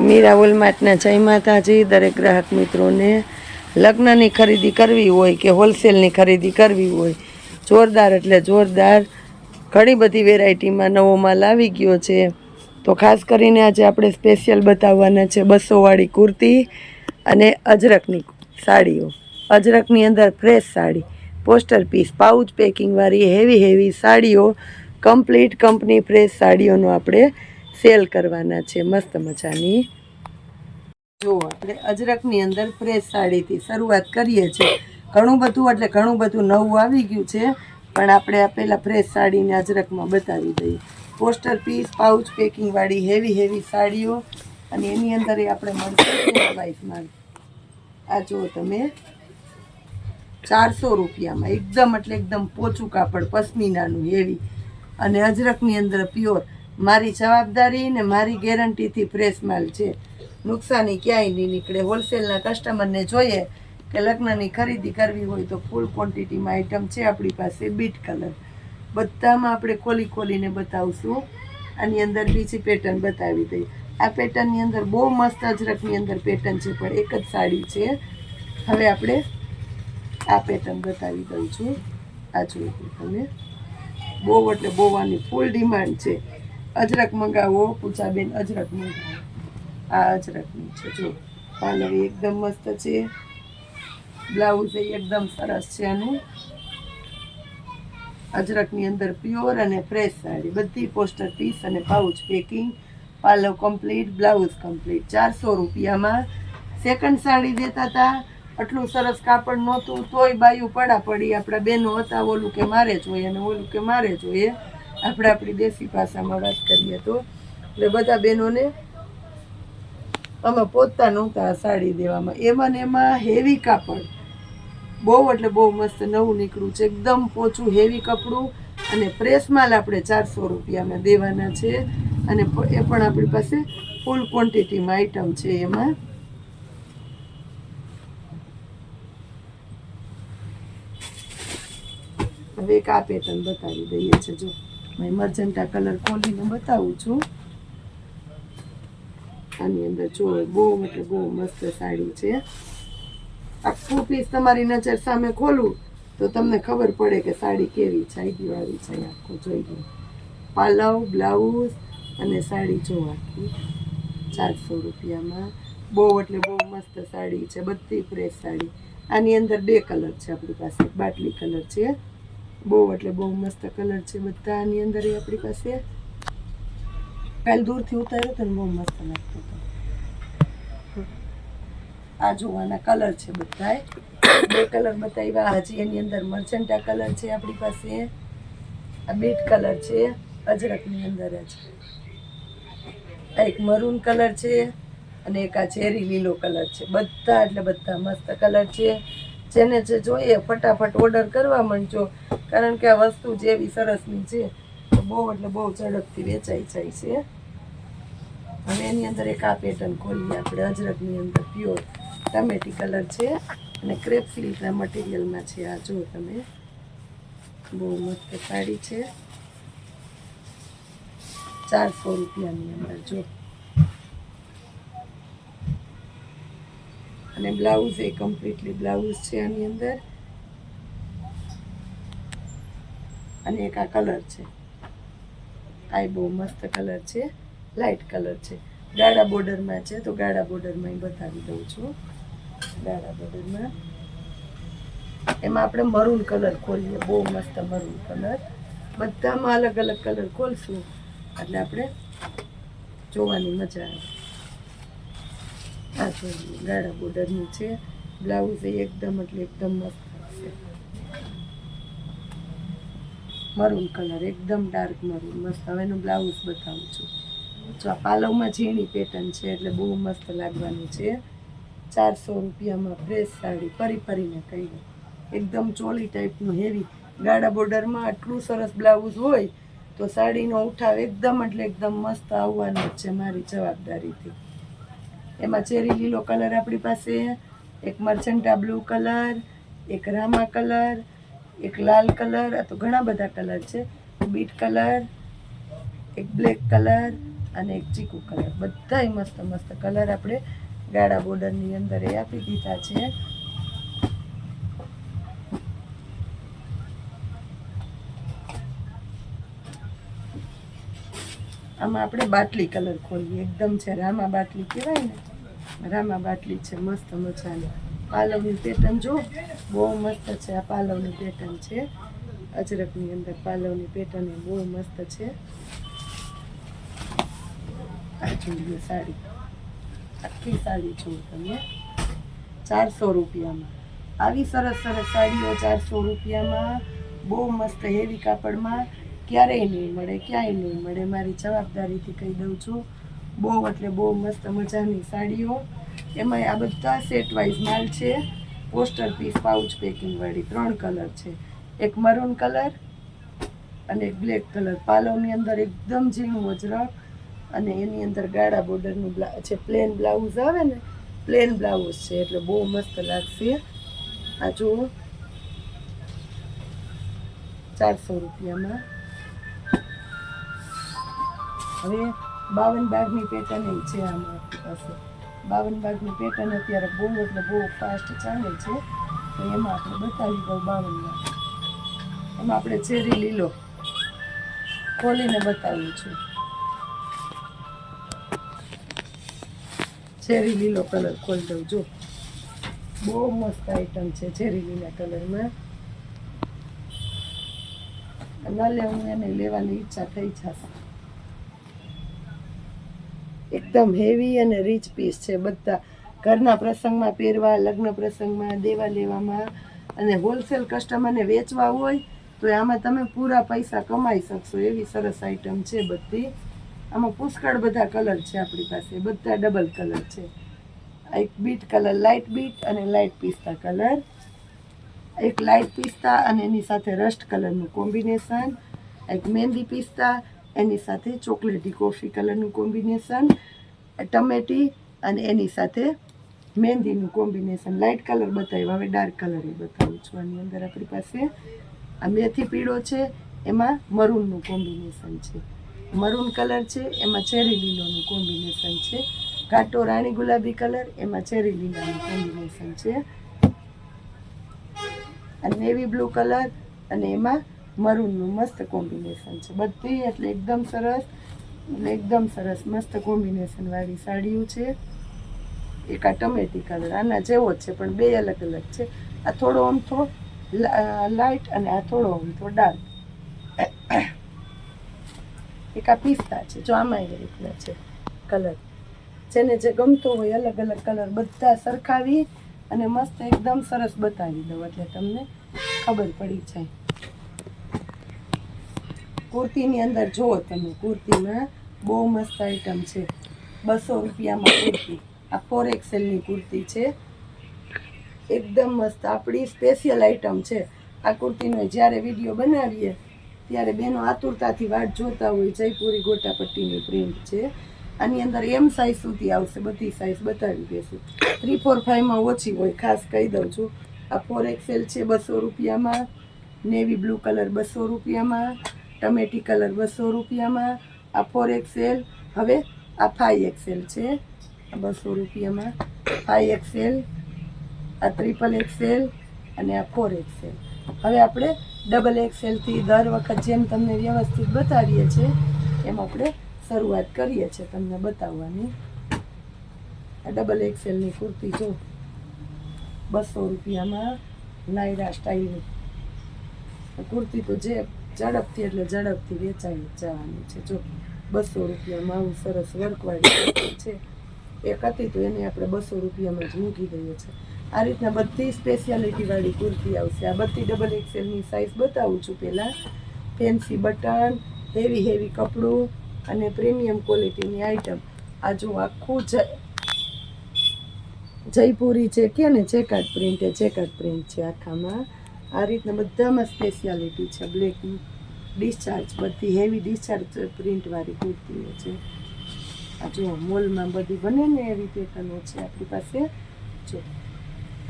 મીરા વોલમાર્ટના જય માતાજી, દરેક ગ્રાહક મિત્રોને લગ્નની ખરીદી કરવી હોય કે હોલસેલની ખરીદી કરવી હોય, જોરદાર એટલે જોરદાર. ઘણી બધી વેરાયટીમાં નવો માલ આવી ગયો છે. તો ખાસ કરીને આજે આપણે સ્પેશિયલ બતાવવાના છે બસોવાળી કુર્તી અને અજરકની સાડીઓ. અજરકની અંદર fresh sari, poster piece, pouch પેકિંગવાળી heavy heavy સાડીઓ, કમ્પ્લીટ કંપની ફ્રેશ સાડીઓનો આપણે સેલ કરવાના છે. મસ્ત મજાની. જો આપણે અજરકની અંદર ફ્રેશ સાડીથી શરૂઆત કરીએ છીએ. ઘણું બધું, એટલે ઘણું બધું નવું આવી ગયું છે, પણ આપણે આ પહેલાં ફ્રેશ સાડીને અજરકમાં બતાવી દઈએ. પોસ્ટર પીસ પાઉચ પેકિંગવાળી હેવી હેવી સાડીઓ, અને એની અંદર એ આપણે મળશે વાઇફમાં આ જુઓ તમે, ચારસો રૂપિયામાં. એકદમ એટલે એકદમ પોચું કાપડ, પશ્મિનાનું હેવી અને અજરકની અંદર પ્યોર મારી જવાબદારી ને મારી ગેરંટીથી ફ્રેશ માલ છે. નુકસાની ક્યાંય નહીં નીકળે. હોલસેલના કસ્ટમરને જોઈએ કે લગ્નની ખરીદી કરવી હોય તો ફૂલ ક્વોન્ટિટીમાં આઈટમ છે આપણી પાસે બીટ કલર બધામાં આપણે ખોલી ખોલીને બતાવશું. આની અંદર બીજી પેટર્ન બતાવી દઈએ આ પેટર્નની અંદર બહુ મસ્ત અજરકની અંદર પેટર્ન છે, પણ એક જ સાડી છે. હવે આપણે આ પેટર્ન બતાવી દઉં છું. આ જોઈ તમે. બહુ એટલે બહુ આની ફૂલ ડિમાન્ડ છે. અજરક મંગાવો, પૂજાબેન અજરક મંગાવો. આ અજરકની છે, જો પાલવ એકદમ મસ્ત છે. બ્લાઉઝ એકદમ સરસ છે અને અજરકની અંદર પ્યોર અને ફ્રેશ સાડી, બધી પોસ્ટર પીસ અને પાઉચ પેકિંગ. પાલવ કમ્પ્લીટ, બ્લાઉઝ કમ્પ્લીટ. ચારસો રૂપિયામાં સેકન્ડ સાડી દેતા હતા આટલું સરસ કાપડ નહોતું, તોય બાયું પડા પડી. આપણા બહેનો હતા, ઓલું કે મારે જોઈએ અને ઓલું કે મારે જોઈએ. આપણે આપણી દેશી ભાષામાં વાત કરીએ તો, એટલે બધા બહેનોને અમે પોતા નહોતા સાડી દેવામાં. એમાં ને એમાં હેવી કાપડ. બહુ એટલે બહુ મસ્ત નવું નીકળ્યું છે. એકદમ પોચું હેવી કપડું અને પ્રેસ માલ આપણે ચારસો રૂપિયામાં દેવાના છે. અને એ પણ આપણી પાસે ફૂલ ક્વોન્ટિટીમાં આઈટમ છે એમાં. હવે એક આ પેટર્ન બતાવી દઈએ છે, જો. મેં મર્જન્ટા કલર ખોલીને બતાવું છું. આની અંદર જો બહુ એટલે બહુ મસ્ત સાડી છે. આખું પીસ તમારી નજર સામે ખોલું તો તમને ખબર પડે કે સાડી કેવી છે. વાળી છે, આખું જોઈ લો. પાલવ, બ્લાઉઝ અને સાડી જો આખી. ચારસો રૂપિયામાં. બહુ એટલે બહુ મસ્ત સાડી છે. બધી ફ્રેશ સાડી. આની અંદર બે કલર છે આપણી પાસે. બાટલી કલર છે. બહુ એટલે બહુ મસ્ત કલર છે બધાની અંદર એ આપણી પાસે. કાલ દૂરથી ઉતાર્યો હતો ને બહુ મસ્ત લાગતો હતો. આ જોવાના કલર છે બધાય. બે કલર બતાવ્યા. હજી એની અંદર મર્ચન્ટા કલર છે આપણી પાસે. આ બીટ કલર છે, અજરકની અંદર જ. આ એક મરૂન કલર છે અને એક આ ચેરી લીલો કલર છે. બધા એટલે બધા મસ્ત કલર છે. જેને જે જોઈએ ફટાફટ ઓર્ડર કરવા માંડજો. કારણ કે આ વસ્તુ જેવી સરસની છે બહુ એટલે બહુ ઝડપથી વેચાઈ જાય છે. હવે એની અંદર એક આ પેટર્ન ખોલીએ આપણે, અજરકની અંદર પ્યોર ટમેટી કલર છે અને ક્રેપ સિલ્કના મટીરિયલમાં છે આ, જો તમે. બહુ મસ્ત સાડી છે. ચારસો રૂપિયાની અંદર, જો. અને બ્લાઉઝ એ કમ્પ્લીટલી બ્લાઉઝ છે આની અંદર. અને એક આ કલર છે. આ બહુ મસ્ત કલર છે. લાઇટ કલર છે. ગાળા બોર્ડરમાં છે, તો ગાળા બોર્ડરમાં બતાવી દઉં છું. ગાળા બોર્ડરમાં એમાં આપણે મરૂન કલર ખોલીએ, બહુ મસ્ત મરૂન કલર બધામાં અલગ અલગ કલર ખોલશું. એટલે આપણે જોવાની મજા આવે. આ જોઈએ ગાળા બોર્ડરનું છે. બ્લાઉઝ એ એકદમ એટલે એકદમ મસ્ત છે મરૂન કલર, એકદમ ડાર્ક મરૂન. મસ્ત. હવે એનું બ્લાઉઝ બતાવું છું. જો આ પાલવમાં ઝીણી પેટર્ન છે એટલે બહુ મસ્ત લાગવાનું છે. ચારસો રૂપિયામાં ફ્રેશ સાડી, ફરી ફરીને કહી એકદમ ચોલી ટાઈપનું હેવી ગાળા બોર્ડરમાં આટલું સરસ બ્લાઉઝ હોય તો સાડીનો ઉઠાવ એકદમ એટલે એકદમ મસ્ત આવવાનો જ છે મારી જવાબદારીથી. એમાં ચેરી લીલો કલર આપણી પાસે, એક મર્ચન્ટા બ્લુ કલર, એક રામા કલર, એક લાલ કલર, આ તો ઘણા બધા કલર છે. બીટ કલર, એક બ્લેક કલર અને એક ચીકુ કલર. બધાય મસ્ત મસ્ત કલર આપણે ગાળા બોર્ડરની અંદર એ આપી દીધા છે. આમાં આપણે બાટલી કલર ખોલીએ. એકદમ છે રામા બાટલી કહેવાય ને. રામા બાટલી છે, મસ્ત મજાની. પાલવની પેટર્ન જો, બહુ મસ્ત છે આ પાલવની પેટર્ન છે. અજરકની અંદર પાલવની પેટર્ન એ બહુ મસ્ત છે. આ જોઈએ સાડી. આખી સાડી છું તમે. ચારસો રૂપિયામાં. આવી સરસ સરસ સાડીઓ ચારસો રૂપિયામાં. બહુ મસ્ત હેવી કાપડમાં. ક્યારેય નહીં મળે, ક્યાંય નહીં મળે. મારી જવાબદારીથી કહી દઉં છું. બહુ એટલે બહુ મસ્ત મજાની સાડીઓ. એમાં આ બધા સેટ વાઇઝ માલ છે. પોસ્ટર પીસ પાઉચ પેકિંગવાળી ત્રણ કલર છે. એક મરૂન કલર અને એક બ્લેક કલર. પાલોની અંદર એકદમ ઝીણું અજરક અને એની અંદર ગાળા બોર્ડરનું બ્લા જે પ્લેન બ્લાઉઝ આવે ને પ્લેન બ્લાઉઝ છે એટલે બહુ મસ્ત લાગશે. આ જુઓ. ચારસો રૂપિયામાં. હવે બાવન બાગની પેટર્ન છે આમાં આપણી પાસે. બાવન બાગની પેટર્ન અત્યારે બહુ એટલે બહુ ફાસ્ટ ચાલે છે. તો એમાં આપણે બતાવી દઉં બાવન બાગ. એમાં આપણે ચેરી લીલો ખોલીને બતાવું છું. ચેરી લીલો કલર ખોલી દઉં, જો. બહુ મસ્ત આઈટમ છે ચેરી લીલા કલરમાં ન હું એને લેવાની ઈચ્છા થઈ જશે. એકદમ હેવી અને રીચ પીસ છે. બધા ઘરના પ્રસંગમાં પહેરવા, લગ્ન પ્રસંગમાં, દેવા લેવામાં અને હોલસેલ કસ્ટમરને વેચવા હોય તો આમાં તમે પૂરા પૈસા કમાઈ શકશો. એવી સરસ આઈટમ છે બધી. આમાં પુષ્કળ બધા કલર છે આપણી પાસે. બધા ડબલ કલર છે. એક બીટ કલર લાઇટ બીટ અને લાઇટ પિસ્તા કલર એક લાઇટ પિસ્તા અને એની સાથે રસ્ટ કલરનું કોમ્બિનેશન એક મહેંદી પિસ્તા, એની સાથે ચોકલેટી કોફી કલરનું કોમ્બિનેશન ટમેટી અને એની સાથે મહેંદીનું કોમ્બિનેશન. લાઇટ કલર બતાવ્યો. હવે ડાર્ક કલર એ બતાવું છું. આની અંદર આપણી પાસે આ મેથી પીળો છે. એમાં મરૂનનું કોમ્બિનેશન છે. મરૂન કલર છે. એમાં ચેરી લીલોનું કોમ્બિનેશન છે. ઘાટો રાણી ગુલાબી કલર. એમાં ચેરી લીલાનું કોમ્બિનેશન છે. અને નેવી બ્લુ કલર અને એમાં મરૂનનું મસ્ત કોમ્બિનેશન છે. બધી એટલે એકદમ સરસ એટલે એકદમ સરસ મસ્ત કોમ્બિનેશન વાળી સાડીઓ છે. એક આ ટમેટી કલર, આના જેવો જ છે, પણ બે અલગ અલગ છે. આ થોડો અમથો લાઇટ અને આ થોડો અમથો ડાર્ક. એક આ પિસ્તા છે, જો આમાં એ રીતના છે કલર. જેને જે ગમતો હોય અલગ અલગ કલર બધા સરખાવી અને મસ્ત એકદમ સરસ બતાવી દઉં એટલે તમને ખબર પડી જાય. કુર્તીની અંદર જુઓ તમે, કુર્તીમાં બહુ મસ્ત આઈટમ છે. બસો રૂપિયામાં કુર્તી. આ ફોર એક્સેલની કુર્તી છે. એકદમ મસ્ત. આપણી સ્પેશિયલ આઈટમ છે. આ કુર્તીનો જ્યારે વીડિયો બનાવીએ, ત્યારે બેનો આતુરતાથી વાટ જોતા હોય જયપુરી ગોટાપટ્ટીની પ્રિન્ટ છે. આની અંદર એમ સાઇઝ સુધી આવશે, બધી સાઇઝ બતાવી દેશું થ્રી ફોર ફાઇવમાં ઓછી હોય, ખાસ કહી દઉં છું. આ ફોર એક્સેલ છે બસો રૂપિયામાં નેવી બ્લુ કલર બસો રૂપિયામાં ટમેટી કલર બસો રૂપિયામાં આ ફોર એક્સેલ હવે આ ફાઈ એક્સેલ છે. આ બસો રૂપિયામાં ફાઈ એક્સેલ આ ટ્રિપલ એક્સેલ અને આ ફોર એક્સેલ હવે આપણે ડબલ એક્સેલથી દર વખત જેમ તમને વ્યવસ્થિત બતાવીએ છીએ એમ આપણે શરૂઆત કરીએ છીએ તમને બતાવવાની. આ ડબલ એક્સેલની કુર્તી જો બસો રૂપિયામાં નાયરા સ્ટાઇલની કુર્તી તો જે ઝડપથી એટલે ઝડપથી વેચાઈ જવાનું છે. જો બસો રૂપિયામાં આવું સરસ વર્કવાળી છે, એક હતી તો એને આપણે બસો રૂપિયામાં જ મૂકી દઈએ છીએ. આ રીતના બધી સ્પેશિયાલિટીવાળી કુર્તી આવશે. આ બધી ડબલ એક્સેલની સાઇઝ બતાવું છું પહેલાં. ફેન્સી બટન હેવી હેવી કપડું અને પ્રીમિયમ ક્વોલિટીની આઈટમ આ જો આખું જ જયપુરી છે કે ને ચેકાટ પ્રિન્ટ એ ચેકાટ પ્રિન્ટ છે આખામાં. આ રીતના બધામાં સ્પેશિયાલિટી છે. બ્લેક ડિસ્ચાર્જ બધી હેવી ડિસ્ચાર્જ પ્રિન્ટવાળી કુર્તીઓ છે. આ જો મોલમાં બધી બને ને એવી પેટર્નો છે આપણી પાસે. જો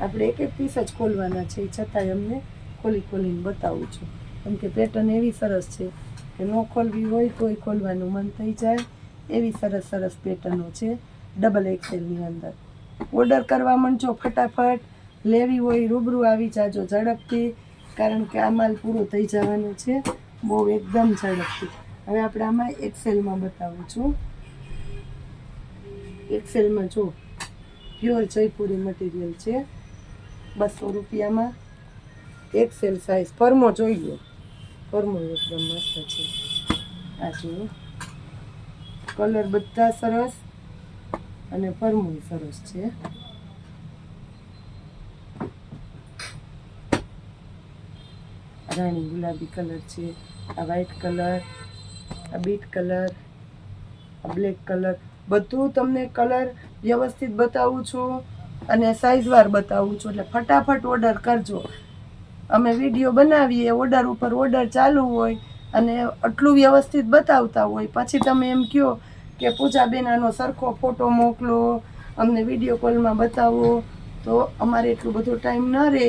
આપણે એક એક પીસ જ ખોલવાના છે. છતાંય અમને ખોલી ખોલીને બતાવું છું. કેમ કે પેટર્ન એવી સરસ છે કે ન ખોલવી હોય તોય ખોલવાનું મન થઈ જાય. એવી સરસ સરસ પેટર્નો છે. ડબલ એક્સેલની અંદર. ઓર્ડર કરવા માંડજો ફટાફટ. લેવી હોય, રૂબરૂ આવી જાજો ઝડપથી, કારણ કે આ માલ પૂરો થઈ જવાનો છે. બહુ એકદમ ઝડપથી. હવે આપણે આમાં એક્સેલમાં બતાવું છું. એક્સેલમાં જો પ્યોર જયપુરી મટીરિયલ છે, બસો રૂપિયામાં. એક્સેલ સાઇઝ ફર્મો જોઈ લો. ફર્મો એકદમ મસ્ત છે. આ જુઓ. કલર બધા સરસ અને ફર્મો સરસ છે. રાણી ગુલાબી કલર છે, આ વ્હાઈટ કલર, આ બીટ કલર, આ બ્લેક કલર. બધું તમને કલર વ્યવસ્થિત બતાવું છું અને સાઇઝવાર બતાવું છું. એટલે ફટાફટ ઓર્ડર કરજો. અમે વીડિયો બનાવીએ ઓર્ડર ઉપર ઓર્ડર ચાલુ હોય અને આટલું વ્યવસ્થિત બતાવતા હોય. પછી તમે એમ કહો કે પૂજાબેન આનો સરખો ફોટો મોકલો, અમને વીડિયો કોલમાં બતાવો. તો અમારે એટલું બધો ટાઈમ ન રહે.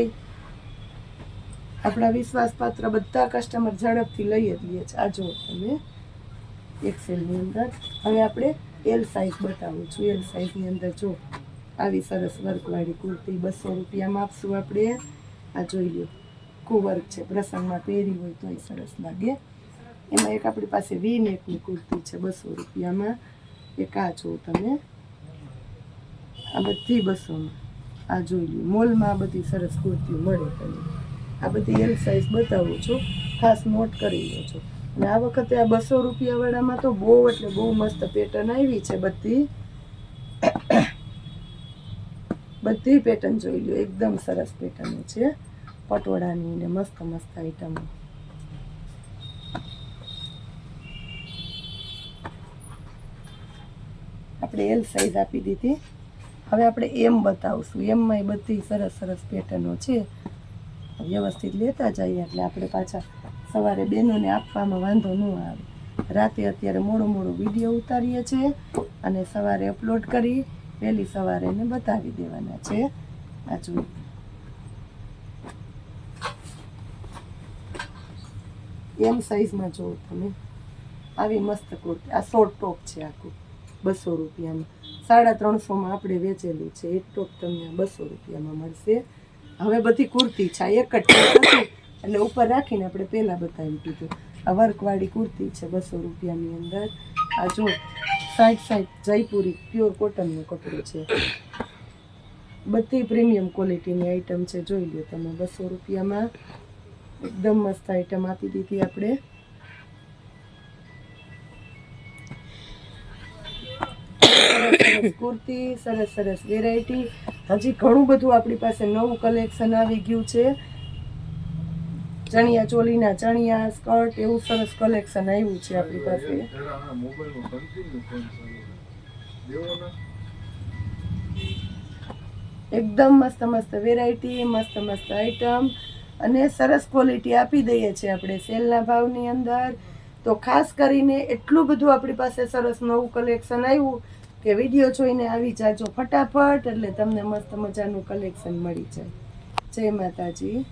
આપણા વિશ્વાસપાત્ર બધા કસ્ટમર ઝડપથી લઈ જ લઈએ છે આ જો તમે એક્સેલની અંદર. હવે આપણે એલ સાઇઝ બતાવું છું. એલ સાઇઝની અંદર જો આવી સરસ વર્કવાળી કુર્તી બસો રૂપિયામાં આપશું આપણે. આ જોઈ લો. કુવર્ક છે. પ્રસંગમાં પહેરી હોય તોય સરસ લાગે. એમાં એક આપણી પાસે વી નેકની કુર્તી છે બસો રૂપિયામાં. એક આ જો તમે. આ બધી બસોમાં. આ જોઈ લો. મોલમાં આ બધી સરસ કુર્તીઓ મળે તમને. આ બધી એલ સાઇઝ બતાવું છું. ખાસ નોટ કરી લેજો અને આ વખતે આ બસો રૂપિયાવાળામાં તો બહુ એટલે બહુ મસ્ત પેટર્ન આવી છે બધી. બધી પેટર્ન જોઈ લો એકદમ સરસ પેટર્ન છે. પટોળાની ને મસ્ત મસ્ત આઈટમો આપણે એલ સાઈઝ આપી દીધી. હવે આપણે એમ બતાવશું. એમમાં બધી સરસ સરસ પેટર્નો છે. વ્યવસ્થિત લેતા જઈએ એટલે આપણે પાછા સવારે બહેનોને આપવામાં વાંધો ન આવે. રાતે અત્યારે મોડું મોડું વીડિયો ઉતારીએ છીએ અને સવારે અપલોડ કરી વહેલી સવારે એને બતાવી દેવાના છે. આ જોઈ એમ સાઈઝમાં જુઓ તમે. આવી મસ્ત કુર્તી. આ શોર્ટ ટોપ છે આખું, બસો રૂપિયામાં. સાડા ત્રણસોમાં આપણે વેચેલું છે. એક ટોપ તમને બસો રૂપિયામાં મળશે. હવે બધી કુર્તી છે. એટલે ઉપર રાખીને આપણે પહેલાં બતાવી દીધું આ વર્કવાળી કુર્તી છે બસો રૂપિયાની અંદર. આ જો સાઈડ સાઈડ જયપુરી પ્યોર કોટનનું કપડું છે. બધી પ્રીમિયમ ક્વોલિટીની આઈટમ છે. જોઈ લો તમે, બસો રૂપિયામાં. એકદમ મસ્ત આઈટમ આપી દીધી આપણે. કુર્તી, સરસ સરસ વેરાયટી હજી ઘણું બધું આપણી પાસે નવું કલેક્શન આવી ગયું છે. ચણિયા ચોલીના ચણિયા સ્કર્ટ એવું સરસ કલેક્શન આવ્યું છે આપણી પાસે. એકદમ મસ્ત મસ્ત વેરાયટી મસ્ત મસ્ત આઈટમ અને સરસ ક્વોલિટી આપી દઈએ છીએ આપણે સેલના ભાવની અંદર. તો ખાસ કરીને એટલું બધું આપણી પાસે સરસ નવું કલેક્શન આવ્યું કે વીડિયો જોઈને આવી જાજો ફટાફટ, એટલે તમને મસ્ત મજાનું કલેક્શન મળી જાય. જય માતાજી.